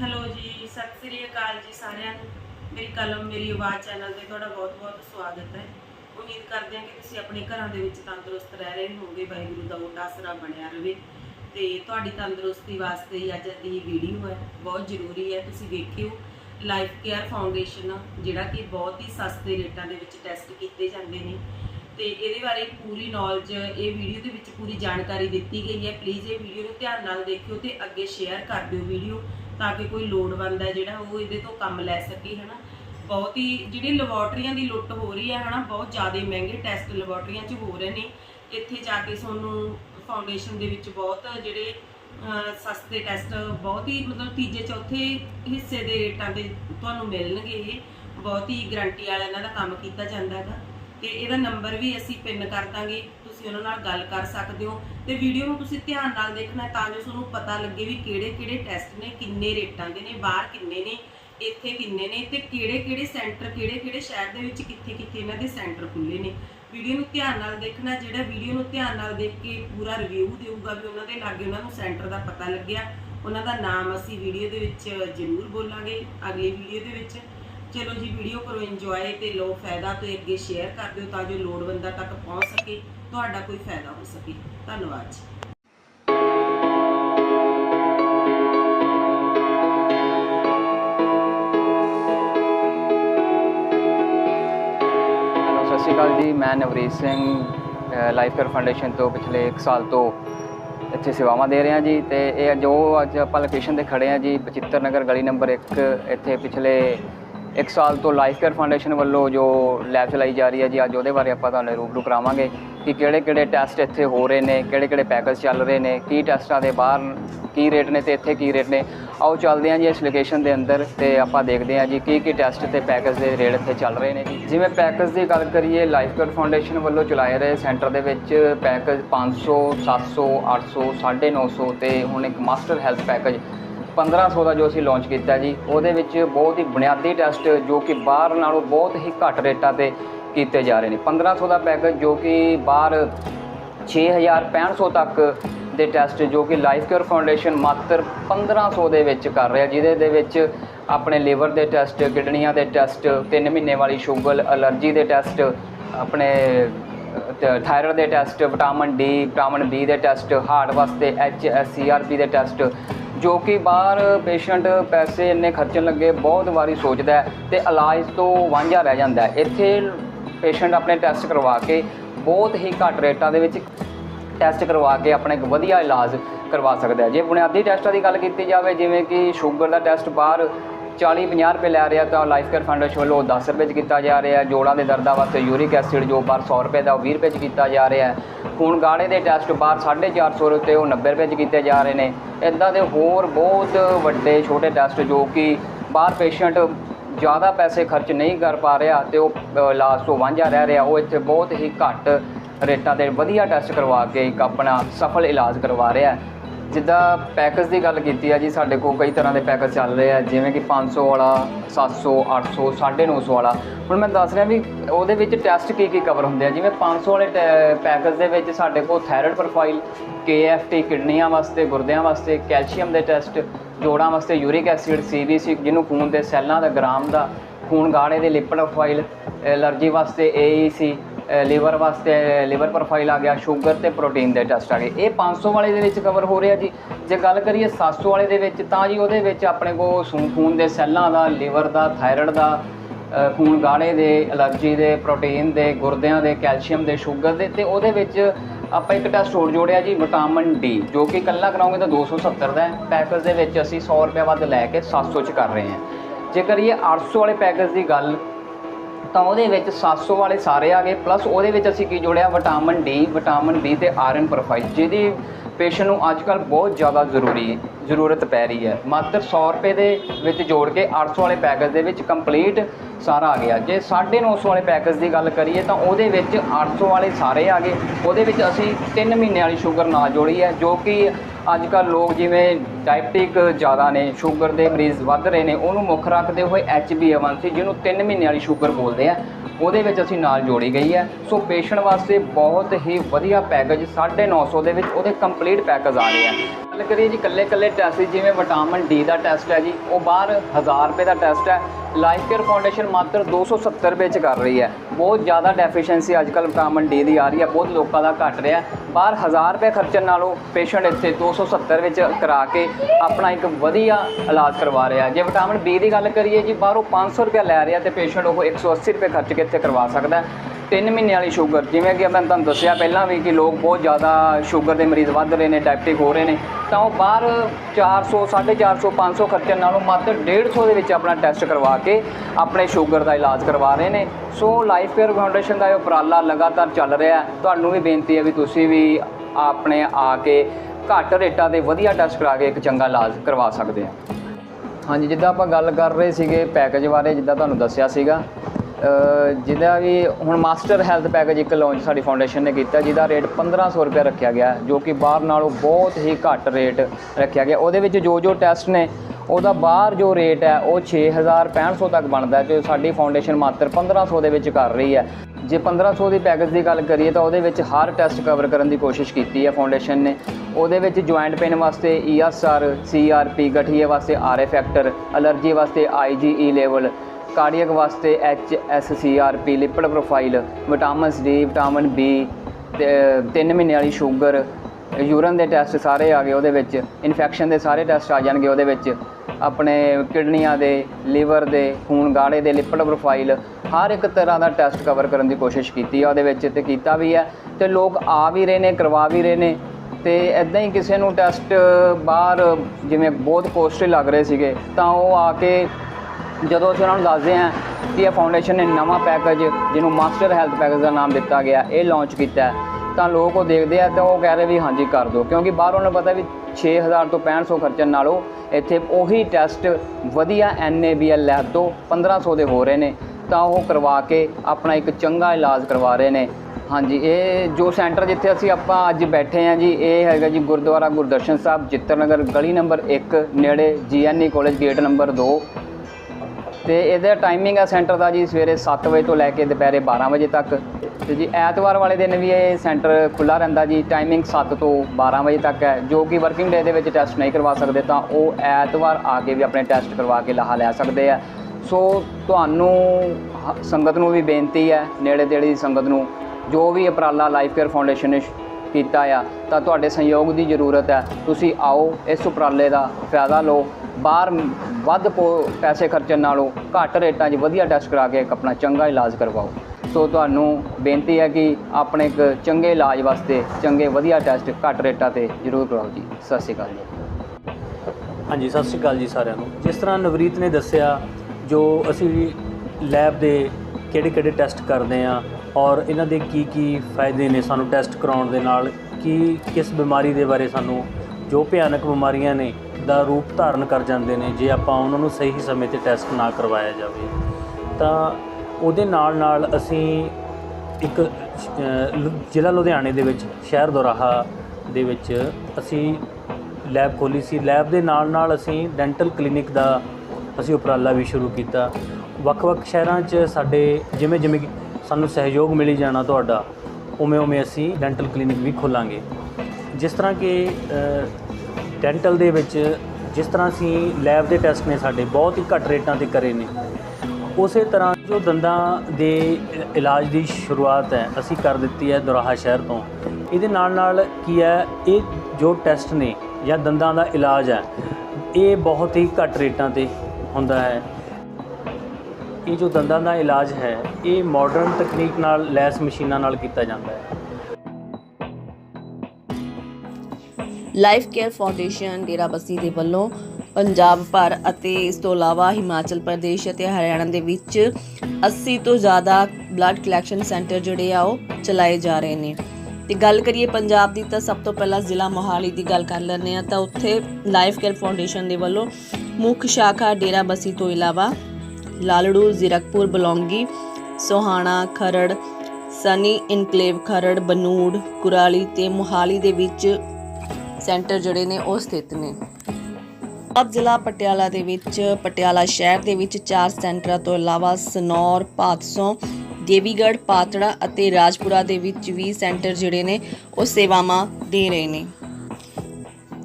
Hello ਜੀ, ਸਤਿ ਸ੍ਰੀ ਅਕਾਲ ਜੀ ਸਾਰਿਆਂ ਨੂੰ। ਮੇਰੀ ਕਲਮ, ਮੇਰੀ ਆਵਾਜ਼ ਚੈਨਲ ਤੇ ਤੁਹਾਡਾ ਬਹੁਤ-ਬਹੁਤ ਸਵਾਗਤ ਹੈ। ਉਮੀਦ ਕਰਦੇ ਹਾਂ ਕਿ ਤੁਸੀਂ ਆਪਣੇ ਘਰਾਂ ਦੇ ਵਿੱਚ ਤੰਦਰੁਸਤ ਰਹਿ ਰਹੇ ਹੋਵੋਗੇ, ਵਾਹਿਗੁਰੂ ਦਾ ਓਟ ਆਸਰਾ ਬਣਿਆ ਰਵੇ। ਤੇ ਤੁਹਾਡੀ ਤੰਦਰੁਸਤੀ ਵਾਸਤੇ ਹੀ ਅੱਜ ਦੀ ਵੀਡੀਓ ਹੈ, ਬਹੁਤ ਜ਼ਰੂਰੀ ਹੈ। ਤੁਸੀਂ ਵੇਖਿਓ ਲਾਈਫ ਕੇਅਰ ਫਾਊਂਡੇਸ਼ਨ ਜਿਹੜਾ ਕਿ ਬਹੁਤ ਹੀ ਸਸਤੇ ਰੇਟਾਂ ਦੇ ਵਿੱਚ ਟੈਸਟ ਕੀਤੇ ਜਾਂਦੇ ਨੇ। ਤੇ ਇਹਦੇ ਬਾਰੇ ਪੂਰੀ ਨੌਲੇਜ ਇਹ ਵੀਡੀਓ ਦੇ ਵਿੱਚ ਪੂਰੀ ਜਾਣਕਾਰੀ ਦਿੱਤੀ ਗਈ ਹੈ। ਪਲੀਜ਼ ਇਹ ਵੀਡੀਓ ਨੂੰ ਧਿਆਨ ਨਾਲ ਦੇਖਿਓ ਤੇ ਅੱਗੇ ਸ਼ੇਅਰ ਕਰ ਦਿਓ ਵੀਡੀਓ। ਤਾਂ ਕਿ ਕੋਈ ਲੋੜਵੰਦ ਹੈ ਜਿਹੜਾ ਉਹ ਇਹਦੇ ਤੋਂ ਕੰਮ ਲੈ ਸਕੇ, ਹਨਾ? ਬਹੁਤ ਹੀ ਜਿਹੜੀ ਲੈਬੋਰਟਰੀਆਂ ਦੀ ਲੁੱਟ ਹੋ ਰਹੀ ਹੈ, ਹਨਾ? ਬਹੁਤ ਜ਼ਿਆਦਾ ਮਹਿੰਗੇ ਟੈਸਟ ਲੈਬੋਰਟਰੀਆਂ 'ਚ ਹੋ ਰਹੇ ਨੇ। ਇੱਥੇ ਜਾ ਕੇ ਤੁਹਾਨੂੰ ਫਾਊਂਡੇਸ਼ਨ ਦੇ ਵਿੱਚ ਬਹੁਤ ਜਿਹੜੇ ਸਸਤੇ ਟੈਸਟ, ਬਹੁਤ ਹੀ ਮਤਲਬ ਤੀਜੇ, ਚੌਥੇ ਹਿੱਸੇ ਦੇ ਰੇਟਾਂ ਦੇ ਤੁਹਾਨੂੰ ਮਿਲਣਗੇ ਇਹ। ਬਹੁਤ ਹੀ ਗਾਰੰਟੀ ਵਾਲਾ ਇਹਨਾਂ ਦਾ ਕੰਮ ਕੀਤਾ ਜਾਂਦਾ ਹੈਗਾ। ਤੇ ਇਹਦਾ ਨੰਬਰ ਵੀ ਅਸੀਂ ਪਿੰਨ ਕਰ ਦਾਂਗੇ। ਤੁਸੀਂ ਉਹਨਾਂ ਨਾਲ ਗੱਲ ਕਰ ਸਕਦੇ ਹੋ ਤੇ ਵੀਡੀਓ ਨੂੰ ਤੁਸੀਂ ਧਿਆਨ ਨਾਲ ਦੇਖਣਾ ਤਾਂ ਜੋ ਤੁਹਾਨੂੰ ਪਤਾ ਲੱਗੇ ਵੀ ਕਿਹੜੇ ਕਿਹੜੇ ਟੈਸਟ ਨੇ, ਕਿੰਨੇ ਰੇਟਾਂ ਦੇ ਨੇ, ਬਾਹਰ ਕਿੰਨੇ ਨੇ, ਇੱਥੇ ਕਿੰਨੇ ਨੇ ਤੇ ਕਿਹੜੇ ਕਿਹੜੇ ਸੈਂਟਰ ਕਿਹੜੇ ਕਿਹੜੇ ਸ਼ਹਿਰ ਦੇ ਵਿੱਚ ਕਿੱਥੇ ਕਿੱਥੇ ਇਹਨਾਂ ਦੇ ਸੈਂਟਰ ਖੁੱਲੇ ਨੇ। ਵੀਡੀਓ ਨੂੰ ਧਿਆਨ ਨਾਲ ਦੇਖਣਾ, ਜਿਹੜਾ ਵੀਡੀਓ ਨੂੰ ਧਿਆਨ ਨਾਲ ਦੇਖ ਕੇ ਪੂਰਾ ਰਿਵਿਊ ਦੇਊਗਾ ਵੀ ਉਹਨਾਂ ਦੇ ਲਾਗੇ ਉਹਨਾਂ ਨੂੰ ਸੈਂਟਰ ਦਾ ਪਤਾ ਲੱਗਿਆ। ਉਹਨਾਂ ਦਾ ਨਾਮ ਅਸੀਂ ਵੀਡੀਓ ਦੇ ਵਿੱਚ ਜ਼ਰੂਰ ਬੋਲਾਂਗੇ ਅਗਲੀ ਵੀਡੀਓ ਦੇ ਵਿੱਚ। ਚਲੋ ਜੀ ਵੀਡੀਓ ਕਰੋ ਇੰਜੋਏ ਤੇ ਲੋ ਫਾਇਦਾ ਤੇ ਅੱਗੇ ਸ਼ੇਅਰ ਕਰ ਦਿਓ ਤਾਂ ਜੋ ਲੋੜਵੰਦਾਂ ਤੱਕ ਪਹੁੰਚ ਸਕੇ। ਤੁਹਾਡਾ ਕੋਈ ਫਾਇਦਾ ਹੋ ਸਕੇ। ਧੰਨਵਾਦ ਜੀ। ਸਤਿ ਸ਼੍ਰੀ ਅਕਾਲ ਜੀ। ਮੈਂ Navreet Singh life care foundation ਤੋਂ ਪਿਛਲੇ 1 ਸਾਲ ਤੋਂ ਇੱਥੇ ਸੇਵਾਵਾਂ ਦੇ ਰਿਹਾ ਜੀ ਤੇ ਇਹ ਜੋ ਅੱਜ ਆਪਾਂ ਲੋਕੇਸ਼ਨ ਤੇ ਖੜੇ ਆ ਜੀ, ਬਚਿੱਤਰ ਨਗਰ ਗਲੀ ਨੰਬਰ 1 ਇੱਥੇ ਪਿਛਲੇ 1 ਸਾਲ ਤੋਂ ਲਾਈਫ ਕੇਅਰ ਫਾਊਂਡੇਸ਼ਨ ਵੱਲੋਂ ਜੋ ਲੈਬ ਚਲਾਈ ਜਾ ਰਹੀ ਹੈ ਜੀ, ਅੱਜ ਉਹਦੇ ਬਾਰੇ ਆਪਾਂ ਤੁਹਾਨੂੰ ਰੂਬਰੂ ਕਰਾਵਾਂਗੇ। ਕਿ ਕਿਹੜੇ ਕਿਹੜੇ ਟੈਸਟ ਇੱਥੇ ਹੋ ਰਹੇ ਨੇ, ਕਿਹੜੇ ਕਿਹੜੇ ਪੈਕੇਜ ਚੱਲ ਰਹੇ ਨੇ, ਕੀ ਟੈਸਟਾਂ ਦੇ ਬਾਹਰ, ਕੀ ਰੇਟ ਨੇ ਤੇ ਇੱਥੇ ਕੀ ਰੇਟ ਨੇ। ਆਓ ਚੱਲਦੇ ਹਾਂ ਜੀ ਇਸ ਲੋਕੇਸ਼ਨ ਦੇ ਅੰਦਰ ਤੇ ਆਪਾਂ ਦੇਖਦੇ ਹਾਂ ਜੀ ਕੀ ਕੀ ਟੈਸਟ ਤੇ ਪੈਕੇਜ ਦੇ ਰੇਟ ਇੱਥੇ ਚੱਲ ਰਹੇ ਨੇ ਜੀ। ਜਿਵੇਂ ਪੈਕੇਜ ਦੀ ਗੱਲ ਕਰੀਏ ਲਾਈਫ ਕੇਅਰ ਫਾਊਂਡੇਸ਼ਨ ਵੱਲੋਂ ਚਲਾਏ ਰਹੇ ਸੈਂਟਰ ਦੇ ਵਿੱਚ ਪੈਕੇਜ 500 700 800 950 ਤੇ ਹੁਣ ਇੱਕ ਮਾਸਟਰ ਹੈਲਥ ਪੈਕੇਜ 1500 ਦਾ ਜੋ ਅਸੀਂ ਲਾਂਚ ਕੀਤਾ ਜੀ, ਉਹਦੇ ਵਿੱਚ ਬਹੁਤ ਹੀ ਬੁਨਿਆਦੀ ਟੈਸਟ ਜੋ ਕਿ ਬਾਹਰ ਨਾਲੋਂ ਬਹੁਤ ਹੀ ਘੱਟ ਰੇਟਾਂ ਤੇ ਕੀਤੇ ਜਾ ਰਹੇ ਨੇ। 1500 ਦਾ ਪੈਕੇਜ ਜੋ ਕਿ ਬਾਹਰ 6500 ਤੱਕ ਦੇ ਟੈਸਟ ਜੋ ਕਿ ਲਾਈਫ ਕੇਅਰ ਫਾਊਂਡੇਸ਼ਨ ਮਾਤਰ 1500 ਦੇ ਵਿੱਚ ਕਰ ਰਿਹਾ, ਜਿਹਦੇ ਦੇ ਵਿੱਚ ਆਪਣੇ ਲੀਵਰ ਦੇ ਟੈਸਟ, ਕਿਡਨੀਆਂ ਦੇ ਟੈਸਟ 3 ਮਹੀਨੇ ਵਾਲੀ ਸ਼ੂਗਰ, ਅਲਰਜੀ ਦੇ ਟੈਸਟ, ਆਪਣੇ ਥਾਇਰਾਇਡ ਦੇ test, vitamin D, vitamin B ਦੇ ਟੈਸਟ, ਹਾਰਟ ਵਾਸਤੇ H S C R P ਦੇ ਟੈਸਟ, ਜੋ ਕਿ ਬਾਹਰ ਪੇਸ਼ੈਂਟ ਪੈਸੇ ਇੰਨੇ ਖਰਚਣ ਲੱਗੇ, ਬਹੁਤ ਵਾਰੀ ਸੋਚਦਾ ਹੈ ਤੇ ਇਲਾਜ ਤੋਂ ਵਾਂਝਾ ਰਹਿ ਜਾਂਦਾ ਇੱਥੇ ਪੇਸ਼ੈਂਟ ਆਪਣੇ ਟੈਸਟ ਕਰਵਾ ਕੇ ਬਹੁਤ ਹੀ ਘੱਟ ਰੇਟਾਂ ਦੇ ਵਿੱਚ ਟੈਸਟ ਕਰਵਾ ਕੇ ਆਪਣਾ ਇੱਕ ਵਧੀਆ ਇਲਾਜ ਕਰਵਾ ਸਕਦਾ ਹੈ। ਜੇ ਬੁਨਿਆਦੀ ਟੈਸਟਾਂ ਦੀ ਗੱਲ ਕੀਤੀ ਜਾਵੇ, ਜਿਵੇਂ ਕਿ ਸ਼ੂਗਰ ਦਾ ਟੈਸਟ ਬਾਹਰ 40-50 ਰੁਪਏ ਲੈ ਰਿਹਾ ਤਾਂ ਲਾਈਫ ਕੇਅਰ ਫਾਊਂਡੇਸ਼ਨ ਵੱਲੋਂ 10 ਰੁਪਏ 'ਚ ਕੀਤਾ ਜਾ ਰਿਹਾ ਹੈ। ਜੋੜਾਂ ਦੇ ਦਰਦਾਂ ਵਾਸਤੇ ਯੂਰਿਕ ਐਸਿਡ ਜੋ ਬਾਹਰ 100 ਰੁਪਏ ਦਾ ਉਹ 20 ਰੁਪਏ 'ਚ ਕੀਤਾ ਜਾ ਰਿਹਾ ਹੈ। ਖੂਨ ਗਾੜੇ ਦੇ ਟੈਸਟ ਬਾਹਰ 450 ਰੁਪਏ ਉਹ 90 ਰੁਪਏ 'ਚ ਕੀਤੇ ਜਾ ਰਹੇ ਨੇ। ਇਦਾਂ ਦੇ ਹੋਰ ਬਹੁਤ ਵੱਡੇ ਛੋਟੇ ਟੈਸਟ ਜੋ ਕਿ ਬਾਹਰ ਪੇਸ਼ੈਂਟ ਜ਼ਿਆਦਾ ਪੈਸੇ ਖਰਚ ਨਹੀਂ ਕਰ ਪਾ ਰਿਹਾ ਤੇ ਉਹ ਅ, ਤੋਂ ਵਾਂਝਾ ਰਹਿ ਰਿਹਾ। ਉਹ ਇੱਥੇ ਬਹੁਤ ਹੀ ਘੱਟ ਰੇਟਾਂ ਤੇ ਵਧੀਆ ਟੈਸਟ ਕਰਵਾ ਕੇ ਇੱਕ ਆਪਣਾ ਸਫਲ ਇਲਾਜ ਕਰਵਾ ਰਿਹਾ। ਜਿੱਦਾਂ ਪੈਕੇਜ ਦੀ ਗੱਲ ਕੀਤੀ ਆ ਜੀ, ਸਾਡੇ ਕੋਲ ਕਈ ਤਰ੍ਹਾਂ ਦੇ ਪੈਕੇਜ ਚੱਲ ਰਹੇ ਆ, ਜਿਵੇਂ ਕਿ 500 ਵਾਲਾ 700 800 950 ਵਾਲਾ। ਹੁਣ ਮੈਂ ਦੱਸ ਰਿਹਾ ਵੀ ਉਹਦੇ ਵਿੱਚ ਟੈਸਟ ਕੀ ਕੀ ਕਵਰ ਹੁੰਦੇ ਆ? ਜਿਵੇਂ 500 ਵਾਲੇ ਪੈਕੇਜ ਦੇ ਵਿੱਚ ਸਾਡੇ ਕੋਲ ਥਾਇਰਾਇਡ ਪ੍ਰੋਫਾਈਲ KFT ਕਿਡਨੀਆਂ ਵਾਸਤੇ, ਗੁਰਦਿਆਂ ਵਾਸਤੇ ਕੈਲਸ਼ੀਅਮ ਦੇ ਟੈਸਟ ਜੋੜਾਂ ਵਾਸਤੇ ਯੂਰਿਕ ਐਸਿਡ ਸੀਬੀਸੀ ਜਿਹਨੂੰ ਖੂਨ ਦੇ ਸੈੱਲਾਂ ਦਾ, ਗ੍ਰਾਮ ਦਾ, ਖੂਨ ਗਾੜੇ ਦੇ ਲਿਪਿਡ ਪ੍ਰੋਫਾਈਲ ਐਲਰਜੀ ਵਾਸਤੇ AEC ਲੀਵਰ ਵਾਸਤੇ, ਲੀਵਰ ਪ੍ਰੋਫਾਈਲ ਆ ਗਿਆ, ਸ਼ੂਗਰ ਤੇ ਪ੍ਰੋਟੀਨ ਦੇ ਟੈਸਟ ਆ ਗਏ। ਇਹ 500 ਵਾਲੇ ਦੇ ਵਿੱਚ ਕਵਰ ਹੋ ਰਿਹਾ ਜੀ। ਜੇ ਗੱਲ ਕਰੀਏ 700 ਵਾਲੇ ਦੇ ਵਿੱਚ, ਤਾਂ ਜੀ ਉਹਦੇ ਵਿੱਚ ਆਪਣੇ ਕੋਲ ਖੂਨ ਦੇ ਸੈੱਲਾਂ ਦਾ, ਲੀਵਰ ਦਾ, ਥਾਇਰਾਇਡ ਦਾ ਖੂਨ ਗਾੜੇ ਦੇ, ਐਲਰਜੀ ਦੇ, ਪ੍ਰੋਟੀਨ ਦੇ, ਗੁਰਦਿਆਂ ਦੇ, ਕੈਲਸ਼ੀਅਮ ਦੇ, ਸ਼ੂਗਰ ਦੇ, ਤੇ ਉਹਦੇ ਵਿੱਚ ਆਪਾਂ ਇੱਕ ਟੈਸਟ ਹੋਰ ਜੋੜਿਆ ਜੀ, ਵਿਟਾਮਿਨ ਡੀ, ਜੋ ਕਿ ਇਕੱਲਾ ਕਰਾਉਂਗੇ ਤਾਂ 270 ਦਾ ਹੈ। ਪੈਕੇਜ ਦੇ ਵਿੱਚ ਅਸੀਂ 100 ਰੁਪਏ ਵੱਧ ਲੈ ਕੇ 700 ਚ ਕਰ ਰਹੇ ਹਾਂ। ਜੇ ਕਰੀਏ 800 ਵਾਲੇ ਪੈਕੇਜ ਦੀ ਗੱਲ ਤਾਂ ਉਹਦੇ ਵਿੱਚ 700 ਵਾਲੇ ਸਾਰੇ ਆ ਗਏ ਪਲੱਸ ਉਹਦੇ ਵਿੱਚ ਅਸੀਂ ਕੀ ਜੋੜਿਆ? ਵਿਟਾਮਿਨ ਡੀ ਵਿਟਾਮਿਨ ਬੀ ਤੇ ਆਇਰਨ ਪ੍ਰੋਫਾਈਲ ਜਿਹਦੀ ਪੇਸ਼ੈਂਟ ਨੂੰ ਅੱਜ ਕੱਲ੍ਹ ਬਹੁਤ ਜ਼ਿਆਦਾ ਜ਼ਰੂਰੀ, ਜ਼ਰੂਰਤ ਪੈ ਰਹੀ ਹੈ। ਮਾਤਰ 100 ਰੁਪਏ ਦੇ ਵਿੱਚ ਜੋੜ ਕੇ 800 ਵਾਲੇ ਪੈਕੇਜ ਦੇ ਵਿੱਚ ਕੰਪਲੀਟ ਸਾਰਾ ਆ ਗਿਆ। ਜੇ 950 ਵਾਲੇ ਪੈਕੇਜ ਦੀ ਗੱਲ ਕਰੀਏ ਤਾਂ ਉਹਦੇ ਵਿੱਚ 800 ਵਾਲੇ ਸਾਰੇ ਆ ਗਏ। ਉਹਦੇ ਵਿੱਚ ਅਸੀਂ 3 ਮਹੀਨੇ ਵਾਲੀ ਸ਼ੂਗਰ ਨਾਲ ਜੋੜੀ ਹੈ, ਜੋ ਕਿ ਅੱਜ ਕੱਲ੍ਹ ਲੋਕ ਜਿਵੇਂ ਡਾਇਬਟਿਕ ਜ਼ਿਆਦਾ ਨੇ, ਸ਼ੂਗਰ ਦੇ ਮਰੀਜ਼ ਵੱਧ ਰਹੇ ਨੇ, ਉਹਨੂੰ ਮੁੱਖ ਰੱਖਦੇ ਹੋਏ HbA1c ਜਿਹਨੂੰ 3 ਮਹੀਨੇ ਵਾਲੀ ਸ਼ੂਗਰ ਬੋਲਦੇ ਆ, ਉਹਦੇ ਵਿੱਚ ਅਸੀਂ ਨਾਲ ਜੋੜੀ ਗਈ ਹੈ। ਸੋ ਪੇਸ਼ੈਂਟ ਵਾਸਤੇ ਬਹੁਤ ਹੀ ਵਧੀਆ ਪੈਕੇਜ 950 ਦੇ ਵਿੱਚ ਉਹਦੇ ਕੰਪਲੀਟ ਪੈਕੇਜ ਆ ਰਹੇ ਆ। ਗੱਲ ਕਰੀਏ ਜੀ ਕੱਲੇ ਕੱਲੇ ਟੈਸਟ ਜਿਵੇਂ ਵਿਟਾਮਿਨ ਡੀ ਦਾ ਟੈਸਟ ਹੈ ਜੀ, ਉਹ ਬਾਹਰ 1000 ਰੁਪਏ ਦਾ ਟੈਸਟ ਹੈ। ਲਾਈਫ ਕੇਅਰ ਫਾਊਂਡੇਸ਼ਨ ਮਾਤਰ 270 ਰੁਪਏ ਚ ਕਰ ਰਹੀ ਹੈ। ਬਹੁਤ ਜ਼ਿਆਦਾ ਡੈਫੀਸ਼ੀਐਂਸੀ ਅੱਜ ਕੱਲ੍ਹ ਵਿਟਾਮਿਨ ਡੀ ਦੀ ਆ ਰਹੀ ਹੈ, ਬਹੁਤ ਲੋਕਾਂ ਦਾ ਘਟ ਰਿਹਾ। ਬਾਹਰ 1000 ਰੁਪਏ ਖਰਚਣ ਨਾਲੋਂ ਪੇਸ਼ੈਂਟ ਇੱਥੇ 270 ਵਿੱਚ ਕਰਾ ਕੇ ਆਪਣਾ ਇੱਕ ਵਧੀਆ ਇਲਾਜ ਕਰਵਾ ਰਿਹਾ। ਜੇ ਵਿਟਾਮਿਨ ਬੀ ਦੀ ਗੱਲ ਕਰੀਏ ਜੀ, ਬਾਹਰੋਂ 500 ਰੁਪਏ ਲੈ ਰਿਹਾ ਤੇ ਪੇਸ਼ੈਂਟ ਉਹ 180 ਰੁਪਏ ਖਰਚ ਕੇ ਇੱਥੇ ਕਰਵਾ ਸਕਦਾ। ਹੈ ਤਿੰਨ ਮਹੀਨੇ ਵਾਲੀ ਸ਼ੂਗਰ, ਜਿਵੇਂ ਕਿ ਮੈਂ ਤੁਹਾਨੂੰ ਦੱਸਿਆ ਪਹਿਲਾਂ ਵੀ ਕਿ ਲੋਕ ਬਹੁਤ ਜ਼ਿਆਦਾ ਸ਼ੂਗਰ ਦੇ ਮਰੀਜ਼ ਵੱਧ ਰਹੇ ਨੇ ਡਾਇਬਟਿਕ ਹੋ ਰਹੇ ਨੇ, ਤਾਂ ਉਹ ਬਾਹਰ 400 450 500 ਖਰਚਣ ਨਾਲੋਂ ਮਾਤਰ 150 ਦੇ ਵਿੱਚ ਆਪਣਾ ਟੈਸਟ ਕਰਵਾ ਕੇ ਆਪਣੇ ਸ਼ੂਗਰ ਦਾ ਇਲਾਜ ਕਰਵਾ ਰਹੇ ਨੇ। ਸੋ ਲਾਈਫ ਕੇਅਰ ਫਾਊਂਡੇਸ਼ਨ ਦਾ ਇਹ ਉਪਰਾਲਾ ਲਗਾਤਾਰ ਚੱਲ ਰਿਹਾ ਹੈ। ਤੁਹਾਨੂੰ ਵੀ ਬੇਨਤੀ ਹੈ ਵੀ ਤੁਸੀਂ ਵੀ ਆਪਣੇ ਆ ਕੇ ਘੱਟ ਰੇਟਾਂ ਤੇ ਵਧੀਆ ਟੈਸਟ ਕਰਾ ਕੇ ਇੱਕ ਚੰਗਾ ਇਲਾਜ ਕਰਵਾ ਸਕਦੇ ਆ ਹਾਂਜੀ, ਜਿੱਦਾਂ ਆਪਾਂ ਗੱਲ ਕਰ ਰਹੇ ਸੀਗੇ ਪੈਕੇਜ ਬਾਰੇ, ਜਿੱਦਾਂ ਤੁਹਾਨੂੰ ਦੱਸਿਆ ਸੀਗਾ ਜਿਹਦਾ ਵੀ ਹੁਣ ਮਾਸਟਰ ਹੈਲਥ ਪੈਕੇਜ ਇੱਕ ਲਾਂਚ ਸਾਡੀ ਫਾਊਂਡੇਸ਼ਨ ਨੇ ਕੀਤਾ, ਜਿਹਦਾ ਰੇਟ 1500 ਰੁਪਏ ਰੱਖਿਆ ਗਿਆ, ਜੋ ਕਿ ਬਾਹਰ ਨਾਲੋਂ ਬਹੁਤ ਹੀ ਘੱਟ ਰੇਟ ਰੱਖਿਆ ਗਿਆ। ਉਹਦੇ ਵਿੱਚ ਜੋ ਜੋ ਟੈਸਟ ਨੇ, ਉਹਦਾ ਬਾਹਰ ਜੋ ਰੇਟ ਹੈ, ਉਹ 6500 ਤੱਕ ਬਣਦਾ ਹੈ ਤੇ ਸਾਡੀ ਫਾਊਂਡੇਸ਼ਨ ਮਾਤਰ 1500 ਦੇ ਵਿੱਚ ਕਰ ਰਹੀ ਹੈ। ਜੇ 1500 ਦੀ ਪੈਕੇਜ ਦੀ ਗੱਲ ਕਰੀਏ ਤਾਂ ਉਹਦੇ ਵਿੱਚ ਹਰ ਟੈਸਟ ਕਵਰ ਕਰਨ ਦੀ ਕੋਸ਼ਿਸ਼ ਕੀਤੀ ਹੈ ਫਾਊਂਡੇਸ਼ਨ ਨੇ। ਉਹਦੇ ਵਿੱਚ ਜੁਆਇੰਟ ਪੇਨ ਵਾਸਤੇ E ਈਐਸਆਰ ਸੀਆਰਪੀ ਗਠੀਏ ਵਾਸਤੇ ਆਰਏ ਫੈਕਟਰ ਅਲਰਜੀ ਵਾਸਤੇ ਆਈਜੀਈ ਲੈਵਲ ਕਾਰਡੀਅਕ ਵਾਸਤੇ H S C R P lipid profile vitamins D vitamin B ਤੇ 3 ਮਹੀਨੇ ਵਾਲੀ ਸ਼ੂਗਰ ਯੂਰਨ ਦੇ ਟੈਸਟ ਸਾਰੇ ਆ ਗਏ ਉਹਦੇ ਵਿੱਚ ਇਨਫੈਕਸ਼ਨ ਦੇ ਸਾਰੇ ਟੈਸਟ ਆ ਜਾਣਗੇ ਉਹਦੇ ਵਿੱਚ। ਆਪਣੇ ਕਿਡਨੀਆਂ ਦੇ ਲੀਵਰ ਦੇ, ਖੂਨ ਗਾੜੇ ਦੇ ਲਿਪਿਡ ਪ੍ਰੋਫਾਈਲ ਹਰ ਇੱਕ ਤਰ੍ਹਾਂ ਦਾ ਟੈਸਟ ਕਵਰ ਕਰਨ ਦੀ ਕੋਸ਼ਿਸ਼ ਕੀਤੀ ਆ ਉਹਦੇ ਵਿੱਚ ਤੇ ਕੀਤਾ ਵੀ ਹੈ। ਤੇ ਲੋਕ ਆ ਵੀ ਰਹੇ ਨੇ, ਕਰਵਾ ਵੀ ਰਹੇ ਨੇ। ਤੇ ਐਦਾਂ ਹੀ ਕਿਸੇ ਨੂੰ ਟੈਸਟ ਬਾਹਰ ਜਿਵੇਂ ਬਹੁਤ ਕੋਸਟਲੀ ਲੱਗ ਰਹੇ ਸੀਗੇ, ਤਾਂ ਉਹ ਆ ਕੇ ਜਦੋਂ ਅਸੀਂ ਉਹਨਾਂ ਨੂੰ ਦੱਸਦੇ ਹਾਂ ਕਿ ਇਹ ਫਾਊਂਡੇਸ਼ਨ ਨੇ ਨਵਾਂ ਪੈਕੇਜ ਜਿਹਨੂੰ ਮਾਸਟਰ ਹੈਲਥ ਪੈਕੇਜ ਦਾ ਨਾਮ ਦਿੱਤਾ ਗਿਆ, ਇਹ ਲਾਂਚ ਕੀਤਾ ਤਾਂ ਲੋਕ ਉਹ ਦੇਖਦੇ ਆ ਤਾਂ ਉਹ ਕਹਿ ਰਹੇ ਵੀ ਹਾਂਜੀ ਕਰ ਦਿਓ, ਕਿਉਂਕਿ ਬਾਹਰੋਂ ਨੂੰ ਪਤਾ ਵੀ 6000 ਤੋਂ 6500 ਖਰਚਣ ਨਾਲੋਂ ਇੱਥੇ ਉਹੀ ਟੈਸਟ ਵਧੀਆ NABL ਲੈਬ ਤੋਂ 1500 ਦੇ ਹੋ ਰਹੇ ਨੇ, ਤਾਂ ਉਹ ਕਰਵਾ ਕੇ ਆਪਣਾ ਇੱਕ ਚੰਗਾ ਇਲਾਜ ਕਰਵਾ ਰਹੇ ਨੇ। ਹਾਂਜੀ, ਇਹ ਜੋ ਸੈਂਟਰ ਜਿੱਥੇ ਅਸੀਂ ਆਪਾਂ ਅੱਜ ਬੈਠੇ ਹਾਂ ਜੀ, ਇਹ ਹੈਗਾ ਜੀ ਗੁਰਦੁਆਰਾ ਗੁਰਦਰਸ਼ਨ ਸਾਹਿਬ ਜਿੱਤਰ ਨਗਰ ਗਲੀ ਨੰਬਰ 1 ਨੇੜੇ ਜੀਐਨਈ ਕਾਲਜ ਗੇਟ ਨੰਬਰ 2 ਤੇ ਇਹਦਾ ਟਾਈਮਿੰਗ ਹੈ ਸੈਂਟਰ ਦਾ ਜੀ ਸਵੇਰੇ 7 ਵਜੇ ਤੋਂ ਲੈ ਕੇ ਦੁਪਹਿਰੇ 12 ਵਜੇ ਤੱਕ। ਤੇ ਜੀ ਐਤਵਾਰ ਵਾਲੇ ਦਿਨ ਵੀ ਇਹ ਸੈਂਟਰ ਖੁੱਲਾ ਰਹਿੰਦਾ ਜੀ ਟਾਈਮਿੰਗ 7 ਤੋਂ 12 ਵਜੇ ਤੱਕ ਹੈ। ਜੋ ਕਿ ਵਰਕਿੰਗ ਡੇ ਦੇ ਵਿੱਚ ਟੈਸਟ ਨਹੀਂ ਕਰਵਾ ਸਕਦੇ ਤਾਂ ਉਹ ਐਤਵਾਰ ਆ ਕੇ ਵੀ ਆਪਣੇ ਟੈਸਟ ਕਰਵਾ ਕੇ ਲਾਹਾ ਲੈ ਸਕਦੇ ਆ। ਸੋ ਤੁਹਾਨੂੰ ਹ- ਸੰਗਤ ਨੂੰ ਵੀ ਬੇਨਤੀ ਹੈ, ਨੇੜੇ ਤੇੜੇ ਦੀ ਸੰਗਤ ਨੂੰ, ਜੋ ਵੀ ਉਪਰਾਲਾ ਲਾਈਫ ਕੇਅਰ ਫਾਊਂਡੇਸ਼ਨ ਨੇ ਕੀਤਾ ਆ, ਤਾਂ ਤੁਹਾਡੇ ਸਹਿਯੋਗ ਦੀ ਜ਼ਰੂਰਤ ਹੈ। ਤੁਸੀਂ ਆਓ, ਇਸ ਉਪਰਾਲੇ ਦਾ ਫਾਇਦਾ ਲਓ। ਬਾਹਰ ਵੱਧ ਪੋ- ਪੈਸੇ ਖਰਚਣ ਨਾਲੋਂ ਘੱਟ ਰੇਟਾਂ 'ਚ ਵਧੀਆ ਟੈਸਟ ਕਰਾ ਕੇ ਆਪਣਾ ਚੰਗਾ ਇਲਾਜ ਕਰਵਾਓ। ਸੋ ਤੁਹਾਨੂੰ ਬੇਨਤੀ ਹੈ ਕਿ ਆਪਣੇ ਇੱਕ ਚੰਗੇ ਇਲਾਜ ਵਾਸਤੇ ਚੰਗੇ ਵਧੀਆ ਟੈਸਟ ਘੱਟ ਰੇਟਾਂ ਤੇ ਜ਼ਰੂਰ ਕਰਾਓ ਜੀ। ਸਤਿ ਸ਼੍ਰੀ ਅਕਾਲ ਜੀ। ਹਾਂਜੀ, ਸਤਿ ਸ਼੍ਰੀ ਅਕਾਲ ਜੀ ਸਾਰਿਆਂ ਨੂੰ। ਜਿਸ ਤਰ੍ਹਾਂ ਨਵਰੀਤ ਨੇ ਦੱਸਿਆ, ਜੋ ਅਸੀਂ ਲੈਬ ਦੇ ਕਿਹੜੇ ਕਿਹੜੇ ਟੈਸਟ ਕਰਦੇ ਆ ਔਰ ਇਹਨਾਂ ਦੇ ਕੀ ਕੀ ਫਾਇਦੇ ਨੇ ਸਾਨੂੰ ਟੈਸਟ ਕਰਾਉਣ ਦੇ ਨਾਲ? ਕੀ ਕਿਸ ਬਿਮਾਰੀ ਦੇ ਬਾਰੇ ਸਾਨੂੰ ਜੋ ਭਿਆਨਕ ਬਿਮਾਰੀਆਂ ਨੇ ਦਾ ਰੂਪ ਧਾਰਨ ਕਰ ਜਾਂਦੇ ਨੇ ਜੇ ਆਪਾਂ ਉਹਨਾਂ ਨੂੰ ਸਹੀ ਸਮੇਂ ਤੇ ਟੈਸਟ ਨਾ ਕਰਵਾਇਆ ਜਾਵੇ? ਤਾਂ ਉਹਦੇ ਨਾਲ ਨਾਲ ਅਸੀਂ ਇੱਕ ਅ, ਜ਼ਿਲ੍ਹਾ ਲੁਧਿਆਣੇ ਦੇ ਵਿੱਚ ਸ਼ਹਿਰ ਦੁਰਾਹਾ ਦੇ ਵਿੱਚ ਅਸੀਂ ਲੈਬ ਖੋਲੀ ਸੀ। ਲੈਬ ਦੇ ਨਾਲ ਨਾਲ ਅਸੀਂ ਡੈਂਟਲ ਕਲੀਨਿਕ ਦਾ ਅਸੀਂ ਉਪਰਾਲਾ ਵੀ ਸ਼ੁਰੂ ਕੀਤਾ। ਵੱਖ-ਵੱਖ ਸ਼ਹਿਰਾਂ 'ਚ ਸਾਡੇ ਜਿਵੇਂ ਜਿਵੇਂ ਕਿ ਸਾਨੂੰ ਸਹਿਯੋਗ ਮਿਲੀ ਜਾਣਾ ਤੁਹਾਡਾ, ਉਵੇਂ ਉਵੇਂ ਅਸੀਂ ਡੈਂਟਲ ਕਲੀਨਿਕ ਵੀ ਖੋਲਾਂਗੇ। ਜਿਸ ਤਰ੍ਹਾਂ ਕਿ ਡੈਂਟਲ ਦੇ ਵਿੱਚ ਜਿਸ ਤਰ੍ਹਾਂ ਅਸੀਂ ਲੈਬ ਦੇ ਟੈਸਟ ਨੇ ਸਾਡੇ, ਬਹੁਤ ਹੀ ਘੱਟ ਰੇਟਾਂ ਤੇ ਕਰੇ ਨੇ। ਉਸੇ ਤਰ੍ਹਾਂ ਜੋ ਦੰਦਾਂ ਦੇ ਇਲਾਜ ਦੀ ਸ਼ੁਰੂਆਤ ਹੈ, ਅਸੀਂ ਕਰ ਦਿੱਤੀ ਹੈ ਦੁਰਾਹਾ ਸ਼ਹਿਰ ਤੋਂ। ਇਹਦੇ ਨਾਲ ਨਾਲ ਕੀ ਹੈ, ਇਹ ਜੋ ਟੈਸਟ ਨੇ ਜਾਂ ਦੰਦਾਂ ਦਾ ਇਲਾਜ ਹੈ, ਇਹ ਬਹੁਤ ਹੀ ਘੱਟ ਰੇਟਾਂ ਤੇ ਹੁੰਦਾ ਹੈ। ਇਹ ਜੋ ਦੰਦਾਂ ਦਾ ਇਲਾਜ ਹੈ, ਇਹ ਮਾਡਰਨ ਤਕਨੀਕ ਨਾਲ ਲੈਸ ਮਸ਼ੀਨਾਂ ਨਾਲ ਕੀਤਾ ਜਾਂਦਾ ਹੈ। ਲਾਈਫ ਕੇਅਰ ਫਾਊਂਡੇਸ਼ਨ ਡੇਰਾਬੱਸੀ ਦੇ ਵੱਲੋਂ ਪੰਜਾਬ ਭਰ ਅਤੇ ਇਸ ਤੋਂ ਇਲਾਵਾ ਹਿਮਾਚਲ ਪ੍ਰਦੇਸ਼ ਅਤੇ ਹਰਿਆਣਾ ਦੇ ਵਿੱਚ 80 ਤੋਂ ਜ਼ਿਆਦਾ ਬਲੱਡ ਕਲੈਕਸ਼ਨ ਸੈਂਟਰ ਜਿਹੜੇ ਆ, ਉਹ ਚਲਾਏ ਜਾ ਰਹੇ ਨੇ। ਤੇ ਗੱਲ ਕਰੀਏ ਪੰਜਾਬ ਦੀ, ਤਾਂ ਸਭ ਤੋਂ ਪਹਿਲਾਂ ਜ਼ਿਲ੍ਹਾ ਮੋਹਾਲੀ ਦੀ ਗੱਲ ਕਰ ਲੈਂਦੇ ਆ ਤਾਂ ਉੱਥੇ ਲਾਈਫ ਕੇਅਰ ਫਾਊਂਡੇਸ਼ਨ ਦੇ ਵੱਲੋਂ ਮੁੱਖ ਸ਼ਾਖਾ ਡੇਰਾਬੱਸੀ ਤੋਂ ਇਲਾਵਾ ਲਾਲੜੂ, ਜ਼ੀਰਕਪੁਰ, ਬਲੌਂਗੀ, ਸੋਹਾਣਾ, ਖਰੜ, ਸਨੀ, ਇਨਕਲੇਵ, ਖਰੜ, ਬਨੂੜ, ਕੁਰਾਲੀ ਤੇ ਮੋਹਾਲੀ ਦੇ ਵਿੱਚ ਸੈਂਟਰ ਜਿਹੜੇ ਨੇ ਉਹ ਸਥਿਤ ਨੇ। ਅਬ ਜ਼ਿਲ੍ਹਾ ਪਟਿਆਲਾ ਦੇ ਵਿੱਚ, ਪਟਿਆਲਾ ਸ਼ਹਿਰ ਦੇ ਵਿੱਚ ਚਾਰ ਸੈਂਟਰਾਂ ਤੋਂ ਇਲਾਵਾ ਸਨੌਰ ਪਾਤਸੋਂ ਦੇਵੀਗੜ੍ਹ, ਪਾਤੜਾ ਅਤੇ ਰਾਜਪੁਰਾ ਦੇ ਵਿੱਚ ਵੀ ਸੈਂਟਰ ਜਿਹੜੇ ਨੇ ਉਹ ਸੇਵਾਵਾਂ ਦੇ ਰਹੇ ਨੇ।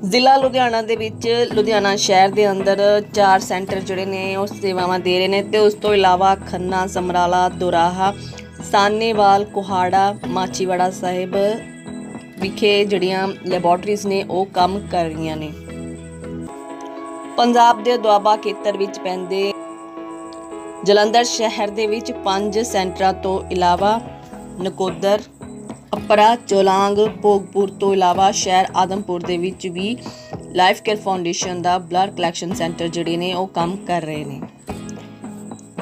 ਜ਼ਿਲ੍ਹਾ ਲੁਧਿਆਣਾ ਦੇ ਵਿੱਚ, ਲੁਧਿਆਣਾ ਸ਼ਹਿਰ ਦੇ ਅੰਦਰ ਚਾਰ ਸੈਂਟਰ ਜਿਹੜੇ ਨੇ ਉਹ ਸੇਵਾਵਾਂ ਦੇ ਰਹੇ ਨੇ ਤੇ ਉਸ ਤੋਂ ਇਲਾਵਾ ਖੰਨਾ, ਸਮਰਾਲਾ, ਦੁਰਾਹਾ, ਸਾਨੇਵਾਲ, ਕੁਹਾੜਾ ਮਾਚੀਵਾੜਾ ਸਾਹਿਬ ਵਿਖੇ ਜਿਹੜੀਆਂ ਲੈਬੋਰਟਰੀਜ਼ ਨੇ ਉਹ ਕੰਮ ਕਰ ਰਹੀਆਂ ਨੇ। ਪੰਜਾਬ ਦੇ ਦੁਆਬਾ ਖੇਤਰ ਵਿੱਚ ਪੈਂਦੇ ਜਲੰਧਰ ਸ਼ਹਿਰ ਦੇ ਵਿੱਚ ਪੰਜ ਸੈਂਟਰਾਂ ਤੋਂ ਇਲਾਵਾ ਨਕੋਦਰ ਅਪਰਾ ਚੋਲਾਂਗ ਭੋਗਪੁਰ ਤੋਂ ਇਲਾਵਾ ਸ਼ਹਿਰ ਆਦਮਪੁਰ ਦੇ ਵਿੱਚ ਵੀ ਲਾਈਫ ਕੇਅਰ ਫਾਊਂਡੇਸ਼ਨ ਦਾ ਬਲੱਡ ਕਲੈਕਸ਼ਨ ਸੈਂਟਰ ਜਿਹੜੇ ਨੇ ਉਹ ਕੰਮ ਕਰ ਰਹੇ ਨੇ।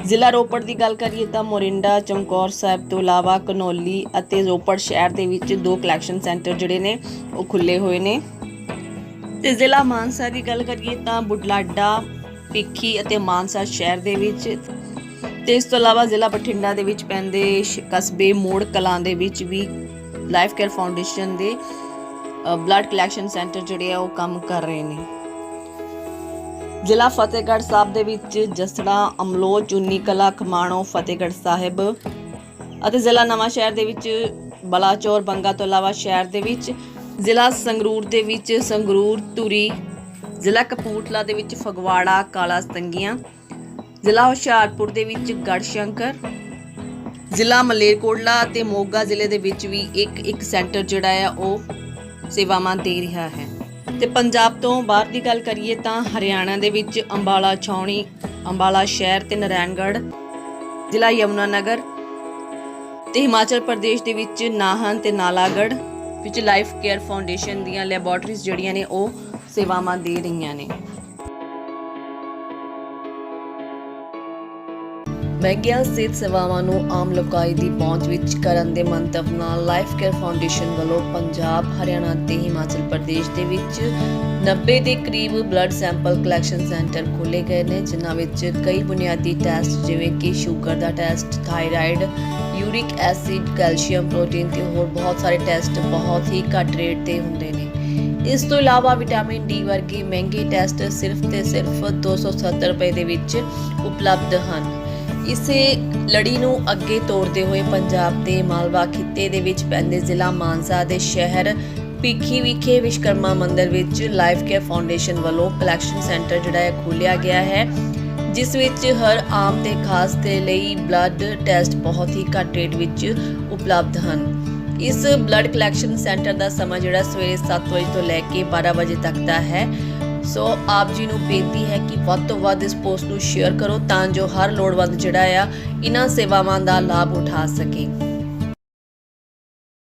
ਜ਼ਿਲ੍ਹਾ ਰੋਪੜ ਦੀ ਗੱਲ ਕਰੀਏ ਤਾਂ ਮੋਰਿੰਡਾ, ਚਮਕੌਰ ਸਾਹਿਬ ਤੋਂ ਇਲਾਵਾ ਕਨੌਲੀ ਅਤੇ ਰੋਪੜ ਸ਼ਹਿਰ ਦੇ ਵਿੱਚ ਦੋ ਕਲੈਕਸ਼ਨ ਸੈਂਟਰ ਜਿਹੜੇ ਨੇ ਉਹ ਖੁੱਲੇ ਹੋਏ ਨੇ। ਤੇ ਜ਼ਿਲ੍ਹਾ ਮਾਨਸਾ ਦੀ ਗੱਲ ਕਰੀਏ ਤਾਂ ਬੁਢਲਾਡਾ ਪਿੱਖੀ ਅਤੇ ਮਾਨਸਾ ਸ਼ਹਿਰ ਦੇ ਵਿੱਚ ਤੇ ਇਸ ਤੋਂ ਇਲਾਵਾ ਜ਼ਿਲ੍ਹਾ ਬਠਿੰਡਾ ਦੇ ਵਿੱਚ ਪੈਂਦੇ ਕਸਬੇ ਮੋੜ ਕਲਾਂ ਦੇ ਵਿੱਚ ਵੀ ਲਾਈਫ ਕੇਅਰ ਫਾਊਂਡੇਸ਼ਨ ਦੇ ਬਲੱਡ ਕਲੈਕਸ਼ਨ ਸੈਂਟਰ ਜਿਹੜੇ ਆ, ਉਹ ਕੰਮ ਕਰ ਰਹੇ ਨੇ। ਜ਼ਿਲ੍ਹਾ ਫਤਿਹਗੜ੍ਹ ਸਾਹਿਬ ਦੇ ਵਿੱਚ ਜਸੜਾ ਅਮਲੋ ਚੁੰਨੀ ਕਲਾ ਖਮਾਣੋ, ਫਤਿਹਗੜ੍ਹ ਸਾਹਿਬ ਅਤੇ ਜ਼ਿਲ੍ਹਾ ਨਵਾਂ ਸ਼ਹਿਰ ਦੇ ਵਿੱਚ ਬਲਾਚੌਰ, ਬੰਗਾ ਤੋਂ ਇਲਾਵਾ ਸ਼ਹਿਰ ਦੇ ਵਿੱਚ, ਜ਼ਿਲ੍ਹਾ ਸੰਗਰੂਰ ਦੇ ਵਿੱਚ ਸੰਗਰੂਰ, ਧੂਰੀ, ਜ਼ਿਲ੍ਹਾ ਕਪੂਰਥਲਾ ਦੇ ਵਿੱਚ ਫਗਵਾੜਾ, ਕਾਲਾ ਸਤੰਗੀਆਂ, ਜ਼ਿਲ੍ਹਾ ਹੁਸ਼ਿਆਰਪੁਰ ਦੇ ਵਿੱਚ ਗੜਸ਼ੰਕਰ ਜ਼ਿਲ੍ਹਾ ਮਲੇਰਕੋਟਲਾ ਅਤੇ ਮੋਗਾ ਜ਼ਿਲ੍ਹੇ ਦੇ ਵਿੱਚ ਵੀ ਇੱਕ ਇੱਕ ਸੈਂਟਰ ਜਿਹੜਾ ਆ, ਉਹ ਸੇਵਾਵਾਂ ਦੇ ਰਿਹਾ ਹੈ। ਤੇ ਪੰਜਾਬ ਤੋਂ ਬਾਹਰ ਦੀ ਗੱਲ ਕਰੀਏ ਤਾਂ ਹਰਿਆਣਾ ਦੇ ਵਿੱਚ ਅੰਬਾਲਾ ਛਾਉਣੀ, ਅੰਬਾਲਾ ਸ਼ਹਿਰ ਤੇ ਨਾਰਾਇਣਗੜ੍ਹ, ਜ਼ਿਲ੍ਹਾ ਯਮੁਨਾਨਗਰ ਤੇ ਹਿਮਾਚਲ ਪ੍ਰਦੇਸ਼ ਦੇ ਵਿੱਚ ਨਾਹਨ ਤੇ ਨਾਲਾਗੜ੍ਹ ਵਿੱਚ ਲਾਈਫ ਕੇਅਰ ਫਾਊਂਡੇਸ਼ਨ ਦੀਆਂ ਲੈਬੋਰਟਰੀਜ਼ ਜਿਹੜੀਆਂ ਨੇ, ਉਹ ਸੇਵਾਵਾਂ ਦੇ ਰਹੀਆਂ ਨੇ। ਮਹਿੰਗੀਆਂ ਸਿਹਤ ਸੇਵਾਵਾਂ ਨੂੰ ਆਮ ਲੋਕਾਂ ਦੀ ਪਹੁੰਚ ਵਿੱਚ ਕਰਨ ਦੇ ਮੰਤਵ ਨਾਲ ਲਾਈਫ ਕੇਅਰ ਫਾਊਂਡੇਸ਼ਨ ਵੱਲੋਂ ਪੰਜਾਬ, ਹਰਿਆਣਾ ਤੇ ਹਿਮਾਚਲ ਪ੍ਰਦੇਸ਼ ਦੇ ਵਿੱਚ 90 ਦੇ ਕਰੀਬ ਬਲੱਡ ਸੈਂਪਲ ਕਲੈਕਸ਼ਨ ਸੈਂਟਰ ਖੋਲੇ ਗਏ ਨੇ ਜਿਨ੍ਹਾਂ ਵਿੱਚ ਕਈ ਬੁਨਿਆਦੀ ਟੈਸਟ ਜਿਵੇਂ ਕਿ ਸ਼ੂਗਰ ਦਾ test, thyroid, uric acid, calcium, protein ਤੇ ਹੋਰ ਬਹੁਤ ਸਾਰੇ ਟੈਸਟ ਬਹੁਤ ਹੀ ਘੱਟ ਰੇਟ ਤੇ ਹੁੰਦੇ ਨੇ। ਇਸ ਤੋਂ ਇਲਾਵਾ ਵਿਟਾਮਿਨ ਡੀ ਵਰਗੇ ਮਹਿੰਗੇ ਟੈਸਟ ਸਿਰਫ ਤੇ ਸਿਰਫ 270 ਰੁਪਏ ਦੇ ਵਿੱਚ ਉਪਲਬਧ ਹਨ। ਇਸੇ ਲੜੀ ਨੂੰ ਅੱਗੇ ਤੋਰਦੇ ਹੋਏ ਪੰਜਾਬ ਦੇ ਮਾਲਵਾ ਖਿੱਤੇ ਦੇ ਵਿੱਚ ਪੈਂਦੇ ਜ਼ਿਲ੍ਹਾ ਮਾਨਸਾ ਦੇ ਸ਼ਹਿਰ ਭਿੱਖੀ ਵਿਖੇ ਵਿਸ਼ਕਰਮਾ ਮੰਦਿਰ ਵਿੱਚ ਲਾਈਫ ਕੇਅਰ ਫਾਊਂਡੇਸ਼ਨ ਵੱਲੋਂ ਕਲੈਕਸ਼ਨ ਸੈਂਟਰ ਜਿਹੜਾ ਹੈ ਖੋਲ੍ਹਿਆ ਗਿਆ ਹੈ, ਜਿਸ ਵਿੱਚ ਹਰ ਆਮ ਤੇ ਖਾਸ ਦੇ ਲਈ ਬਲੱਡ ਟੈਸਟ ਬਹੁਤ ਹੀ ਘੱਟ ਰੇਟ ਵਿੱਚ ਉਪਲਬਧ ਹਨ। ਇਸ ਬਲੱਡ ਕਲੈਕਸ਼ਨ ਸੈਂਟਰ ਦਾ ਸਮਾਂ ਜਿਹੜਾ ਸਵੇਰੇ 7 ਵਜੇ ਤੋਂ ਲੈ ਕੇ 12 ਵਜੇ ਤੱਕ ਦਾ ਹੈ। ਸੋ ਆਪ ਜੀ ਨੂੰ ਬੇਨਤੀ ਹੈ ਕਿ ਵੱਧ ਤੋਂ ਵੱਧ ਇਸ ਪੋਸਟ ਨੂੰ ਸ਼ੇਅਰ ਕਰੋ ਤਾਂ ਜੋ ਹਰ ਲੋੜਵੰਦ ਜਿਹੜਾ ਆ ਇਹਨਾਂ ਸੇਵਾਵਾਂ ਦਾ ਲਾਭ ਉਠਾ ਸਕੇ।